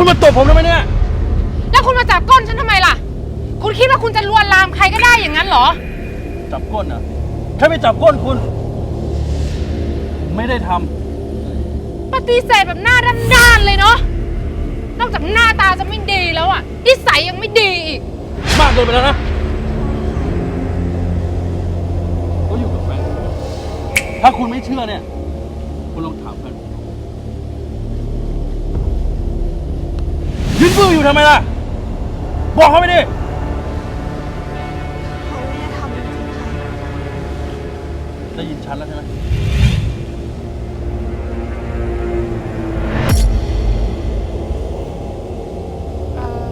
คุณมาตบผมทำไมเนี่ย แล้วคุณมาจับก้นฉันทำไมล่ะ คุณคิดว่าคุณจะลวนลามใครก็ได้อย่างนั้นเหรอ จับก้นเหรอแค่ไปจับก้นคุณ ไม่ได้ทำปฏิเสธแบบหน้าด้านๆเลยเนาะ นอกจากหน้าตาจะไม่ดีแล้วอะนิสัยยังไม่ดีอีก มากเกินไปแล้วนะเขาอยู่กับแฟนผมถ้าคุณไม่เชื่อเนี่ย ยืนบื้ออยู่ทำไมล่ะ บอกเขาไปดิ เขาไม่ได้ทำจริงๆค่ะ ได้ยินชัดแล้วใช่ไหมเออ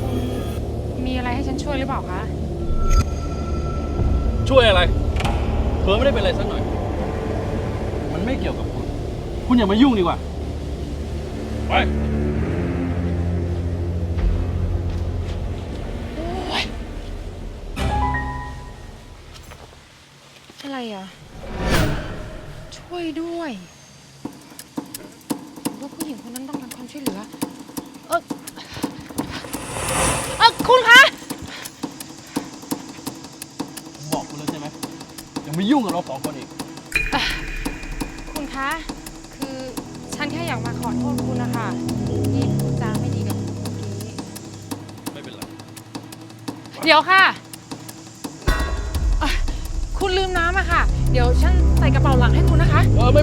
คุณมีอะไรให้ฉันช่วยหรือเปล่าคะ ช่วยอะไรเธอไม่ได้เป็นอะไรสักหน่อย มันไม่เกี่ยวกับคุณ คุณอย่ามายุ่งดีกว่า ไป อะไรอะ ช่วยด้วยหรือว่าผู้หญิงคนนั้นต้องการความช่วยเหลือ เออเออคุณคะ บอกคุณแล้วใช่ไหมอย่ามายุ่งกับเราสองคนอีก คุณคะ คือฉันแค่อยากมาขอโทษคุณนะคะที่พูดจาไม่ดีกับคุณเมื่อกี้ ไม่เป็นไร เดี๋ยวค่ะเอ่อ คุณลืมน้ำอะค่ะ เดี๋ยวฉันใส่กระเป๋าหลังให้คุณนะคะ เออไม่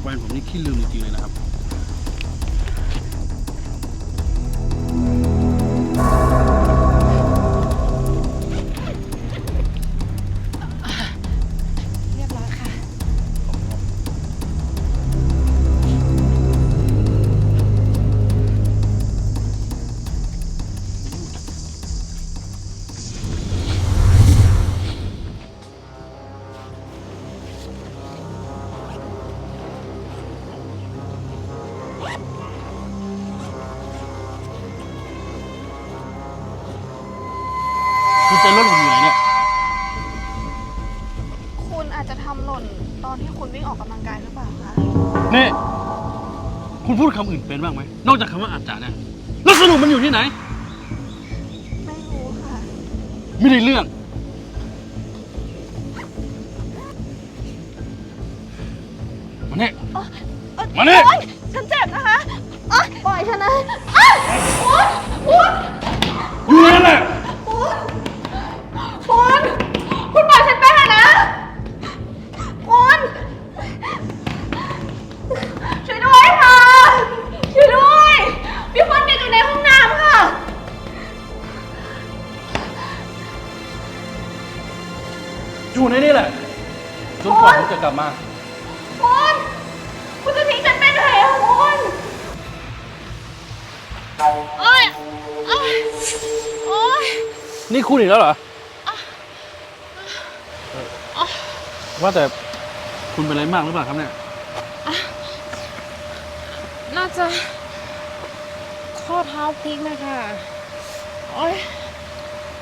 แฟนผมนี่ขี้ลืมจริงๆเลยนะครับ อนที่คุณวิ่งออกกำลังกายหรือเปล่าคะนี่คุณพูดคำอื่นเป็นบ้างไหม นอกจากคำว่าอาจารย์เนี่ยแล้วสรุปมันอยู่ที่ไหน ไม่รู้ค่ะ ไม่ได้เรื่อง มาเนี่ยเอ้ยเอ้ยมานี่ โอ๊ยฉันเจ็บนะคะเอ้ยปล่อยฉันนะเอ้ยคุณคุณอยู่นั่นแหละ กว่าผมจะกลับมา คุณ คุณจะทิ้งฉันไปไหนอะคุณโอ๊ยโอ๊ยโอ๊ยนี่คุณอีกแล้วเหรอเออว่าแต่คุณเป็นอะไรมากหรือเปล่าครับเนี่ย น่าจะ ข้อเท้าพลิกนะคะ โอ๊ย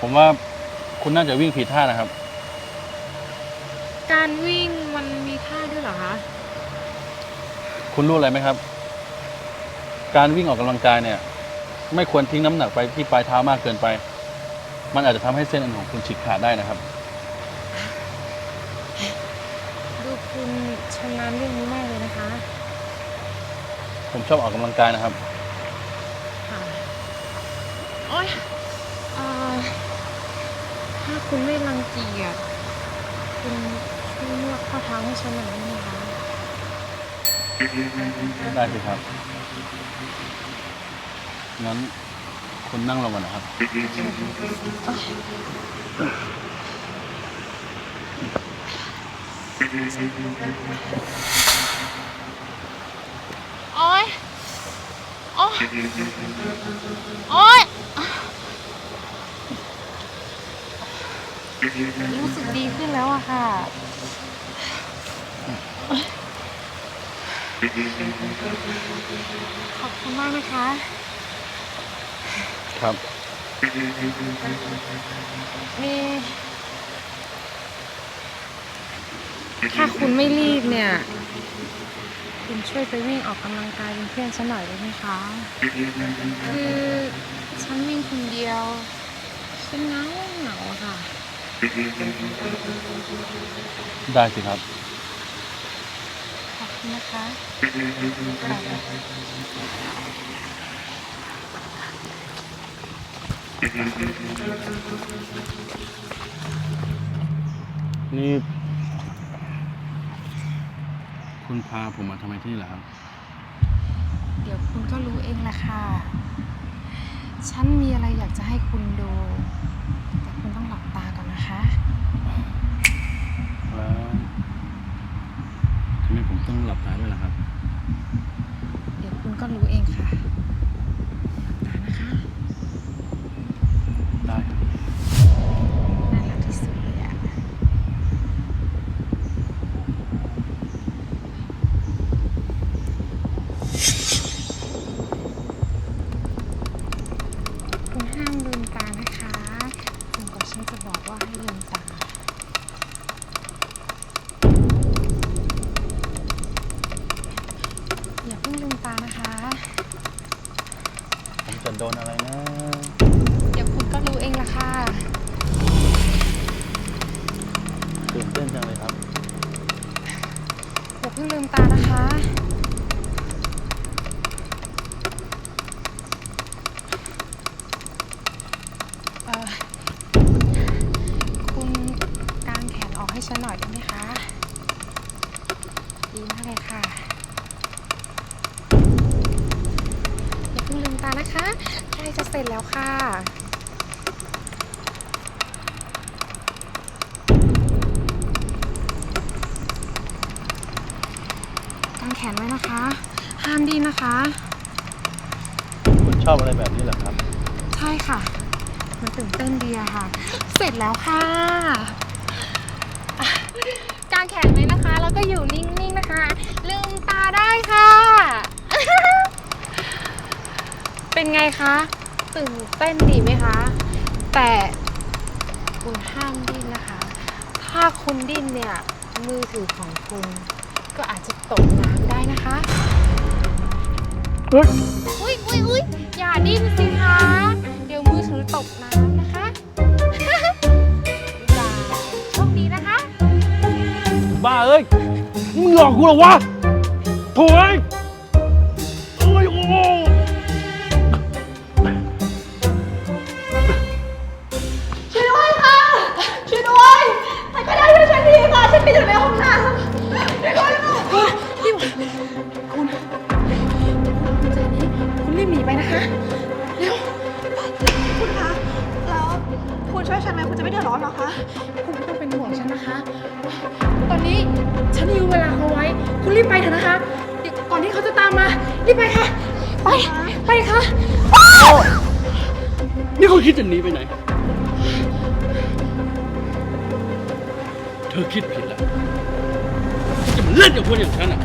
ผมว่าคุณน่าจะวิ่งผิดท่านะครับ การวิ่งมันมีท่าด้วยเหรอคะ คุณรู้อะไรไหมครับ การวิ่งออกกำลังกายเนี่ย ไม่ควรทิ้งน้ำหนักไปที่ปลายเท้ามากเกินไป มันอาจจะทำให้เส้นเอ็นของคุณฉีกขาดได้นะครับ ดูคุณชำนาญเรื่องนี้มากเลยนะคะ ผมชอบออกกำลังกายนะครับ ค่ะ โอ๊ยเอ่อถ้าคุณไม่รังเกียจ คุณช่วยนวดข้อเท้าให้ฉันหน่อยได้ไหมคะ ได้สิครับ งั้นคุณนั่งลงก่อนนะครับ โอ๊ย โอ๊ย โอ๊ รู้สึกดีขึ้นแล้วอะค่ะ ขอบคุณมากนะคะ ครับนี่ถ้าคุณไม่รีบเนี่ย คุณช่วยไปวิ่งออกกำลังกายเป็นเพื่อนฉันหน่อยได้ไหมคะ คือฉันวิ่งคนเดียวฉันเหงาเหงาอะค่ะ ได้สิครับ ขอบคุณนะคะค่ะนี่ คุณพาผมมาทำไมที่นี่ล่ะครับ เดี๋ยวคุณก็รู้เองแหละค่ะ ฉันมีอะไรอยากจะให้คุณดู แต่คุณต้องหลับตาก่อนนะคะ แล้วทำไมผมต้ องหลับตาด้วยล่ะครับ โดนอะไรนะเดี๋ยวคุณก็รู้เองละค่ะ ตื่นเต้นจังเลยครับ อย่าเพิ่งลืมตานะคะ เอ่อคุณกางแขนออกให้ฉันหน่อยได้ไหมคะ ดีมากเลยค่ะาเพิ่งลืมตานะคะใกล้จะเสร็จแล้วค่ะกางแขนไว้นะคะ ห้ามดิ้นนะคะ คุณชอบอะไรแบบนี้เหรอครับ ใช่ค่ะ มันตื่นเต้นดีอะค่ะ เสร็จแล้วค่ะอะกางแขนไว้นะคะ แล้วก็อยู่นิ่งๆนะคะ ลืมตาได้ค่ะ เป็นไงคะตื่นเต้นดีไหมคะ แต่คุณห้ามดิ้นนะคะ ถ้าคุณดิ้นเนี่ยมือถือของคุณก็อาจจะตกน้ำได้นะคะเฮ้ยอุ้ยอุ้ยอุ้ยอย่าดิ้นสิคะ เดี๋ยวมือถือตกน้ำนะคะ อย่าโชคดีนะคะ บ้าเอ้ยมึงหลอกกูเหรอวะโถ่เอ้ย ไปนะคะ เร็ว คุณคะ แล้วคุณช่วยฉันไหมคุณจะไม่เดือดร้อนหรอคะ คุณไม่ต้องเป็นห่วงฉันนะคะ ตอนนี้ฉันยืมเวลาเขาไว้ คุณรีบไปเถอะนะคะ เดี๋ยวก่อนที่เขาจะตามมา รีบไปค่ะ ไป ไปค่ะ นี่เขาคิดจะหนีไปไหน เธอคิดผิดแล้วจะมาเล่นกับคนอย่างฉันอะ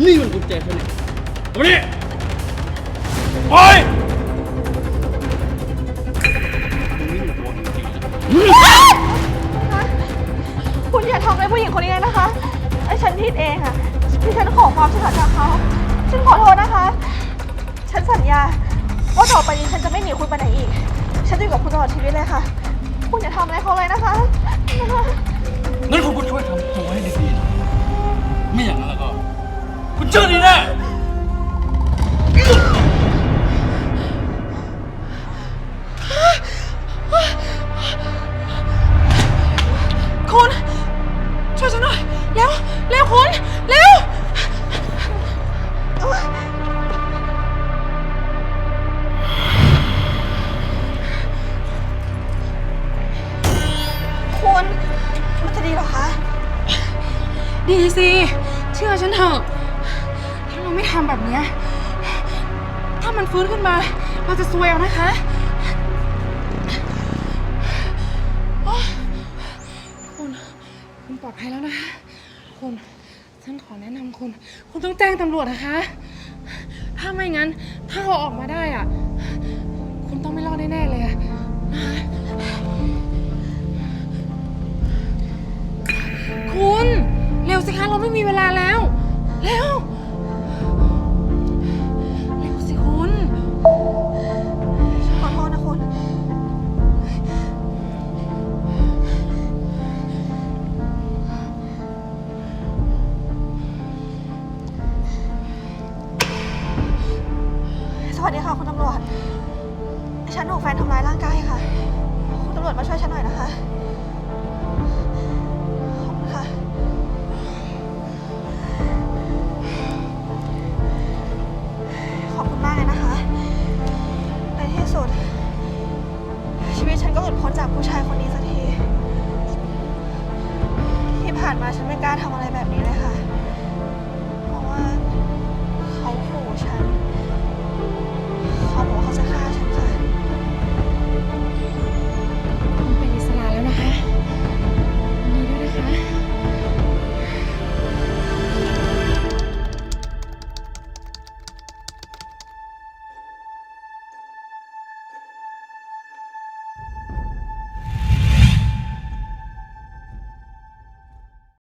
นี่มันกุญแจฉันนี่เอามานี่ไปตรงนี้มันตัวจริงๆนะคุณอย่าทำอะไรผู้หญิงคนนี้เลยนะคะไอ้ฉันผิดเองอะที่ฉันขอความช่วยเหลือจากเขาฉันขอโทษนะคะ ฉันสัญญา ว่าต่อไปนี้ฉันจะไม่หนีคุณไปไหนอีก ฉันจะอยู่กับคุณตลอดชีวิตเลยค่ะ คุณอย่าทำอะไรเขาเลยนะคะนะคะงั้นคุณก็ช่วยทำตัวให้ดีๆหน่อยไม่อย่างนั้นแล้วก็ คุณเชื่อดีแน่คุณ ช่วยฉันหน่อย เร็ว เร็วคุณ เร็ว คุณ มันจะดีเหรอคะ ดีสิ เชื่อฉันเถอะถ้า เไม่ทำแบบนี้ถ้ามันฟื้นขึ้นมา เราจะซวยเอานะคะคุณ คุณปลอดภัยแล้วนะคะคุณ ฉันขอแนะนำคุณ คุณต้องแจ้งตำรวจนะคะ ถ้าไม่งั้น ถ้าเราออกมาได้อะ คุณต้องไม่รอดแน่ๆเลยอะนะคะคุณ เร็วสิคะ เราไม่มีเวลาแล้ว เร็ว